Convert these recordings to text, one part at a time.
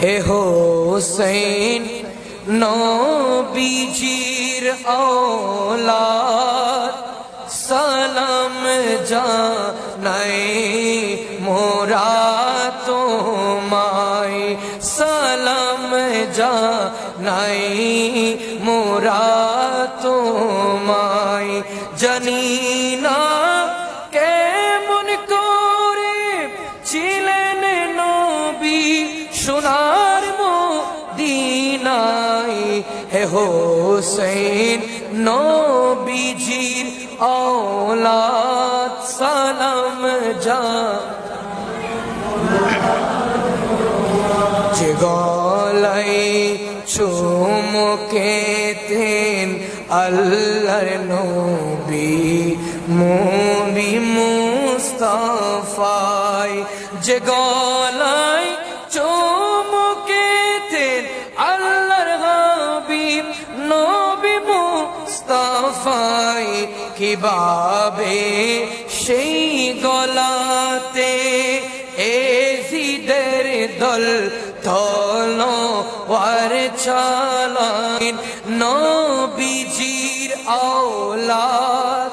হে হোসেন, নবীজির ওলাদ সালাম জানাই মোরা তোমায়। সালাম জানাই মোরা তোমায়। জানিনা কেমন করে ছিলেন নবী, শোনা হোসেন নবীজির ঔলাদ সালাম যা যে গলাই চুমকেতেন আল্লাহর নবী মুবি মুস্তাফাই যে গলাই মুস্তাফাই কীভাবে সেই গলাতে এজিদের দল তলোয়ার চালাইন নবীজির আওলাদ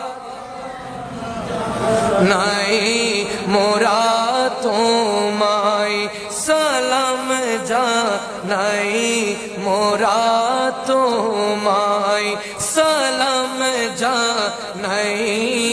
নাই মোরা তোমায় সালাম যা নাই মোরা তোমায় جا نہیں